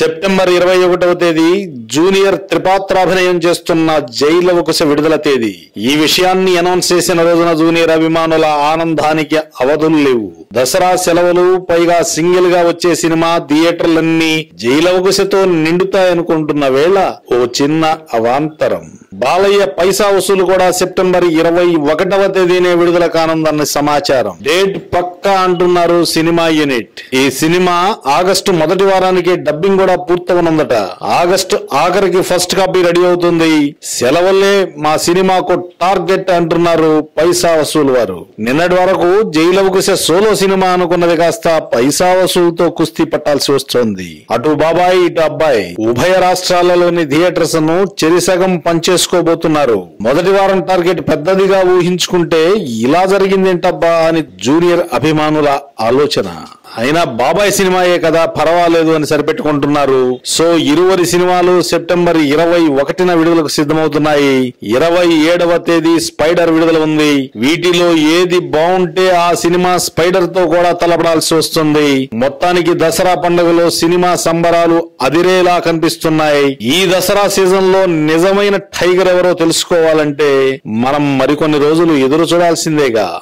September ఇరవై ఒకటవ తేదీ జూనియర్ త్రిపాత్రాభినయం చేస్తున్న జైలవకుశ విడుదల తేదీ. ఈ విషయాన్ని అనౌన్స్ చేసిన రోజున జూనియర్ అభిమానుల ఆనందానికి అవధులు లేవు. దసరా సెలవులు పైగా సింగిల్గా వచ్చే సినిమా థియేటర్లన్నీ జైలవకుశతో నిండుతాయనుకుంటున్న వేళ ఓ చిన్న అవాంతరం. బాలయ్య పైసా వసూలు కూడా సెప్టెంబర్ ఇరవై ఒకటవ తేదీనే విడుదల కానుందన్న సమాచారం. డేట్ పక్ పక్కా అంటున్నారు సినిమా యూనిట్. ఈ సినిమా ఆగస్టు మొదటి వారానికి డబ్బింగ్ కూడా పూర్తవనుందట. ఆగస్టు ఆఖరికి ఫస్ట్ కాపీ రెడీ అవుతుంది. సెలవులే మా సినిమాకు టార్గెట్ అంటున్నారు పైసా వసూలు వారు. నిన్నటి వరకు జైలవకుశ సోలో సినిమా అనుకున్నది కాస్త పైసా వసూలుతో కుస్తీ పట్టాల్సి వస్తోంది. అటు బాబాయ్ ఇటు అబ్బాయి. ఉభయ రాష్ట్రాలలోని థియేటర్స్ను చెరిసగం పనిచేసుకోబోతున్నారు మొదటి వారం టార్గెట్ పెద్దదిగా ఊహించుకుంటే ఇలా జరిగిందేంటబ్బా అని జూనియర్ అభిమానుల ఆలోచన. అయినా బాబాయ్ సినిమాయే కదా పర్వాలేదు అని సరిపెట్టుకుంటున్నారు. సో ఇరువరి సినిమాలు సెప్టెంబర్ ఇరవై ఒకటిన విడుదలకు సిద్ధమవుతున్నాయి. ఇరవై ఏడవ తేదీ స్పైడర్ విడుదల ఉంది. వీటిలో ఏది బాగుంటే ఆ సినిమా స్పైడర్తో కూడా తలపడాల్సి వస్తుంది. మొత్తానికి దసరా పండుగలో సినిమా సంబరాలు అదిరేలా కనిపిస్తున్నాయి. ఈ దసరా సీజన్లో నిజమైన టైగర్ ఎవరో తెలుసుకోవాలంటే మనం మరికొన్ని రోజులు ఎదురు చూడాల్సిందేగా.